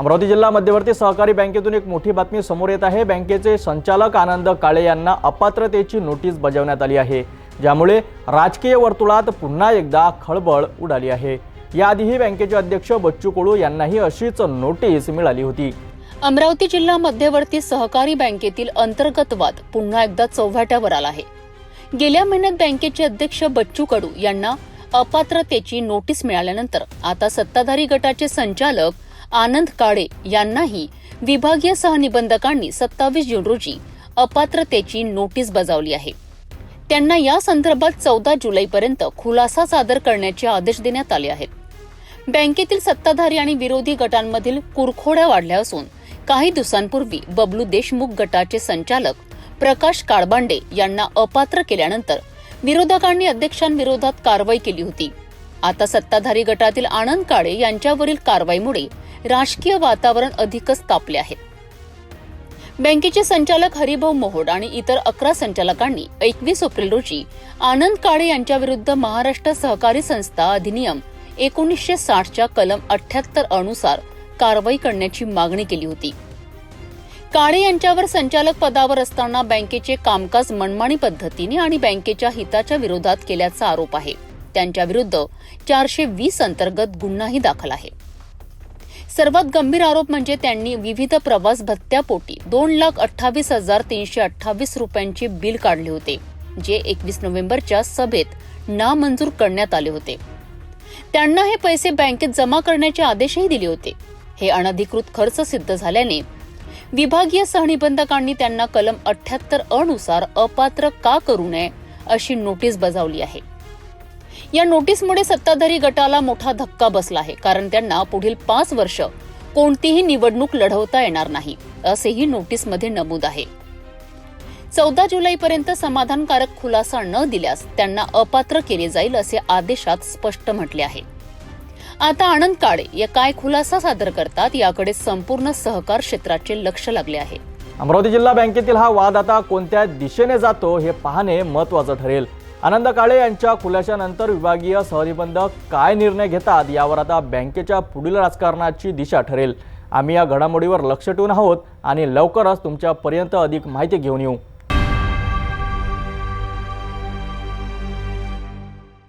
अमरावती जिल्हा मध्यवर्ती सहकारी बँकेतून एक मोठी बातमी समोर येत आहे. बँकेचे संचालक आनंद काळे यांना अपात्रतेची नोटीस बजावण्यात आली आहे. ज्यामुळे राजकीय वर्तुळात पुन्हा एकदा खळबळ उडाली आहे. याआधीही बँकेचे अध्यक्ष बच्चू कडू यांनाही अशीच नोटीस मिळाली होती. अमरावती जिल्हा मध्यवर्ती सहकारी बँकेतील अंतर्गत वाद पुन्हा एकदा चौव्हाट्यावर आला आहे. गेल्या महिन्यात बँकेचे अध्यक्ष बच्चू कडू यांना अपात्रतेची नोटीस मिळाल्यानंतर आता सत्ताधारी गटाचे संचालक आनंद काळे यांनाही विभागीय सहनिबंधकांनी सत्तावीस जून रोजी अपात्रतेची नोटीस बजावली आहे. त्यांना या संदर्भात चौदा जुलैपर्यंत खुलासा सादर करण्याचे आदेश देण्यात आले आहेत. बँकेतील सत्ताधारी आणि विरोधी गटांमधील कुरखोड्या वाढल्या असून काही दिवसांपूर्वी बबलू देशमुख गटाचे संचालक प्रकाश काळबांडे यांना अपात्र केल्यानंतर विरोधकांनी अध्यक्षांविरोधात कारवाई केली होती. आता सत्ताधारी गटातील आनंद काळे यांच्यावरील कारवाईमुळे राजकीय वातावरण अधिकच तापले आहे. बँकेचे संचालक हरिभाऊ मोहोड आणि इतर अकरा संचालकांनी एकवीस एप्रिल रोजी आनंद काळे यांच्याविरुद्ध महाराष्ट्र सहकारी संस्था अधिनियम एकोणीसशे साठच्या कलम अठ्याहत्तर अनुसार कारवाई करण्याची मागणी केली होती. काळे यांच्यावर संचालक पदावर असताना बँकेचे कामकाज मनमानी पद्धतीने आणि बँकेच्या हिताच्या विरोधात केल्याचा आरोप आहे. त्यांच्याविरुद्ध चारशे वीस अंतर्गत गुन्हाही दाखल आहे. सर्वात गंभीर आरोप म्हणजे त्यांनी विविध प्रवास भत्त्यापोटी दोन लाख अठ्ठावीस हजार तीनशे अठ्ठावीस रुपयांचे बिल काढले होते जे एकवीस नोव्हेंबरच्या सभेत नामंजूर करण्यात आले होते. त्यांना हे पैसे बँकेत जमा करण्याचे आदेशही दिले होते. हे अनधिकृत खर्च सिद्ध झाल्याने विभागीय सहनिबंधकांनी त्यांना कलम अठ्याहत्तर अनुसार अपात्र का करू नये अशी नोटीस बजावली आहे. या नोटीसमुळे सत्ताधारी गटाला मोठा धक्का बसला आहे कारण त्यांना पुढील पाच वर्ष कोणतीही निवडणूक लढवता येणार नाही असेही नोटीसमध्ये नमूद आहे. चौदा जुलैपर्यंत समाधानकारक खुलासा न दिल्यास त्यांना अपात्र केले जाईल असे आदेशात स्पष्ट म्हटले आहे. आता आनंद काळे या काय खुलासा सादर करतात याकडे संपूर्ण सहकार क्षेत्राचे लक्ष लागले आहे. अमरावती जिल्हा बँकेतील हा वाद आता कोणत्या दिशेने जातो हे पाहणे महत्वाचं ठरेल. आनंद काळे यांच्या खुलाशानंतर विभागीय सहनिबंधक काय निर्णय घेतात यावर आता बँकेच्या पुढील राजकारणाची दिशा ठरेल. आम्ही या घडामोडीवर लक्ष ठेवून आहोत आणि लवकरच तुमच्यापर्यंत अधिक माहिती घेऊन येऊ.